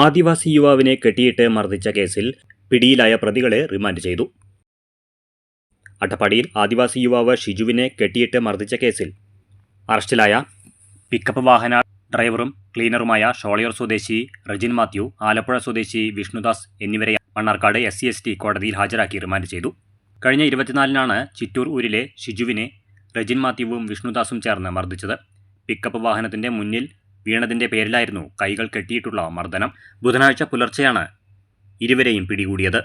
ആദിവാസി യുവാവിനെ കെട്ടിയിട്ട് മർദ്ദിച്ച കേസിൽ പിടിയിലായ പ്രതികളെ റിമാൻഡ് ചെയ്തു. അട്ടപ്പാടിയിൽ ആദിവാസി യുവാവ് ഷിജുവിനെ കെട്ടിയിട്ട് മർദ്ദിച്ച കേസിൽ അറസ്റ്റിലായ പിക്കപ്പ് വാഹന ഡ്രൈവറും ക്ലീനറുമായ ഷോളയൂർ സ്വദേശി റജിൻ മാത്യു ആലപ്പുഴ സ്വദേശി വിഷ്ണുദാസ് എന്നിവരെ Mannarkkad S C S T കോടതിയിൽ ഹാജരാക്കി റിമാൻഡ് ചെയ്തു. കഴിഞ്ഞ ഇരുപത്തിനാലിനാണ് ചിറ്റൂർ ഊരിലെ ഷിജുവിനെ റജിൻ മാത്യുവും വിഷ്ണുദാസും ചേർന്ന് മർദ്ദിച്ചത്. പിക്കപ്പ് വാഹനത്തിന്റെ മുന്നിൽ വീണതിന്റെ പേരിലായിരുന്നു കൈകൾ കെട്ടിയിട്ടുള്ള മർദ്ദനം. ബുധനാഴ്ച പുലർച്ചെയാണ് ഇരുവരെയും പിടികൂടിയത്.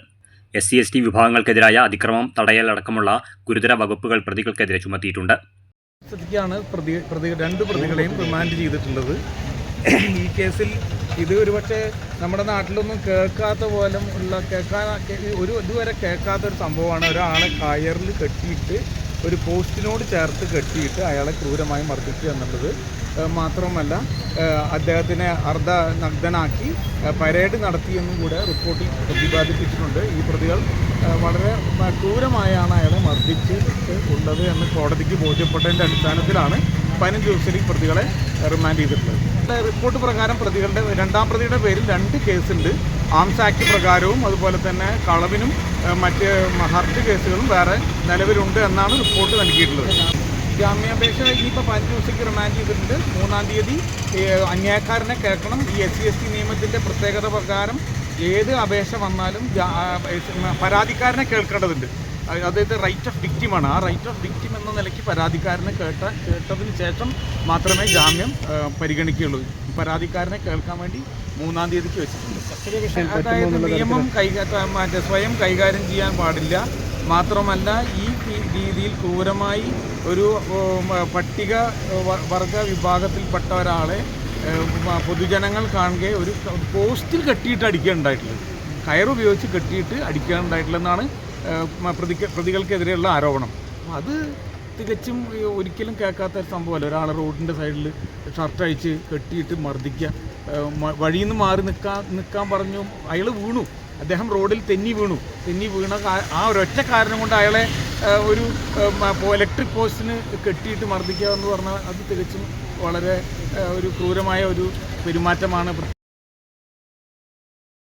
എസ് സി എസ് ടി വിഭാഗങ്ങൾക്കെതിരായ അതിക്രമം തടയലടക്കമുള്ള ഗുരുതര വകുപ്പുകൾ പ്രതികൾക്കെതിരെ ചുമത്തിയിട്ടുണ്ട്. സ്ഥിതിക്കാണ് പ്രതി പ്രതി രണ്ട് പ്രതികളെയും റിമാൻഡ് ചെയ്തിട്ടുള്ളത്. ഈ കേസിൽ ഇത് ഒരുപക്ഷെ നമ്മുടെ നാട്ടിലൊന്നും കേൾക്കാത്ത പോലും ഉള്ള കേൾക്കാൻ ഒരു ഇതുവരെ കേൾക്കാത്ത ഒരു സംഭവമാണ്. ഒരാളെ കയറിൽ കെട്ടിയിട്ട് ഒരു പോസ്റ്റിനോട് ചേർത്ത് കെട്ടിയിട്ട് അയാളെ ക്രൂരമായി മർദ്ദിക്കുക എന്നുള്ളത് ഏഹ് മാത്രമല്ല അദ്ദേഹത്തിനെ അർദ്ധ നഗ്നനാക്കി പരേഡ് നടത്തിയെന്നും കൂടെ റിപ്പോർട്ടിൽ പ്രതിപാദിപ്പിച്ചിട്ടുണ്ട്. ഈ പ്രതികൾ വളരെ ക്രൂരമായാണ് അയാളെ മർദ്ദിച്ചിട്ട് ഉള്ളത് എന്ന് കോടതിക്ക് ബോധ്യപ്പെട്ടതിന്റെ അടിസ്ഥാനത്തിലാണ് പതിനഞ്ച് ദിവസത്തിൽ പ്രതികളെ റിമാൻഡ് ചെയ്തിട്ടുള്ളത്. റിപ്പോർട്ട് പ്രകാരം പ്രതികളുടെ രണ്ടാം പ്രതിയുടെ പേരിൽ രണ്ട് കേസുണ്ട്. ആംസ് ആക്ട് പ്രകാരവും അതുപോലെ തന്നെ കളവിനും മറ്റ് ഹർട്ട് കേസുകളും വേറെ നിലവിലുണ്ട് എന്നാണ് റിപ്പോർട്ട് നൽകിയിട്ടുള്ളത്. ജാമ്യാപേക്ഷ ഇനിയിപ്പോൾ പതിനഞ്ച് ദിവസത്തേക്ക് റിമാൻഡ് ചെയ്തിട്ടുണ്ട്. മൂന്നാം തീയതി അന്യായക്കാരനെ കേൾക്കണം. ഈ എസ് സി എസ് ടി നിയമത്തിന്റെ പ്രത്യേകത പ്രകാരം ഏത് അപേക്ഷ വന്നാലും പരാതിക്കാരനെ കേൾക്കേണ്ടതുണ്ട്. അതായത് റൈറ്റ് ഓഫ് വിക്റ്റിമാണ് ആ റൈറ്റ് ഓഫ് വിക്റ്റിം എന്ന നിലയ്ക്ക് പരാതിക്കാരനെ കേട്ട കേട്ടതിന് ശേഷം മാത്രമേ ജാമ്യം പരിഗണിക്കുകയുള്ളൂ. പരാതിക്കാരനെ കേൾക്കാൻ വേണ്ടി മൂന്നാം തീയതിക്ക് വെച്ചിട്ടുണ്ട്. അതായത് നിയമം കൈ മറ്റേ സ്വയം കൈകാര്യം ചെയ്യാൻ പാടില്ല. മാത്രമല്ല ഈ രീതിയിൽ ക്രൂരമായി ഒരു പട്ടിക വർഗ വിഭാഗത്തിൽപ്പെട്ട ഒരാളെ പൊതുജനങ്ങൾ കാണുക ഒരു പോസ്റ്റിൽ കെട്ടിയിട്ട് അടിക്കുകയുണ്ടായിട്ടുള്ളത് കയറുപയോഗിച്ച് കെട്ടിയിട്ട് മ- പ്രതിക്ക് പ്രതികൾക്കെതിരെയുള്ള ആരോപണം. അത് തികച്ചും ഒരിക്കലും കേൾക്കാത്ത ഒരു സംഭവമല്ല. ഒരാൾ റോഡിന്റെ സൈഡിൽ ഷർട്ട് അഴിച്ച് കെട്ടിയിട്ട് മർദ്ദിക്കുക വഴിയിൽ നിന്ന് മാറി നിൽക്കാൻ നിൽക്കാൻ പറഞ്ഞു അയാൾ വീണു. അദ്ദേഹം റോഡിൽ തെന്നി വീണു. തെന്നി വീണ ആ ഒരൊറ്റ കാരണം കൊണ്ട് അയാളെ ഒരു ഇലക്ട്രിക് പോസ്റ്റിന് കെട്ടിയിട്ട് മർദ്ദിക്കുക എന്ന് പറഞ്ഞാൽ അത് തികച്ചും വളരെ ഒരു ക്രൂരമായ ഒരു പെരുമാറ്റമാണ്.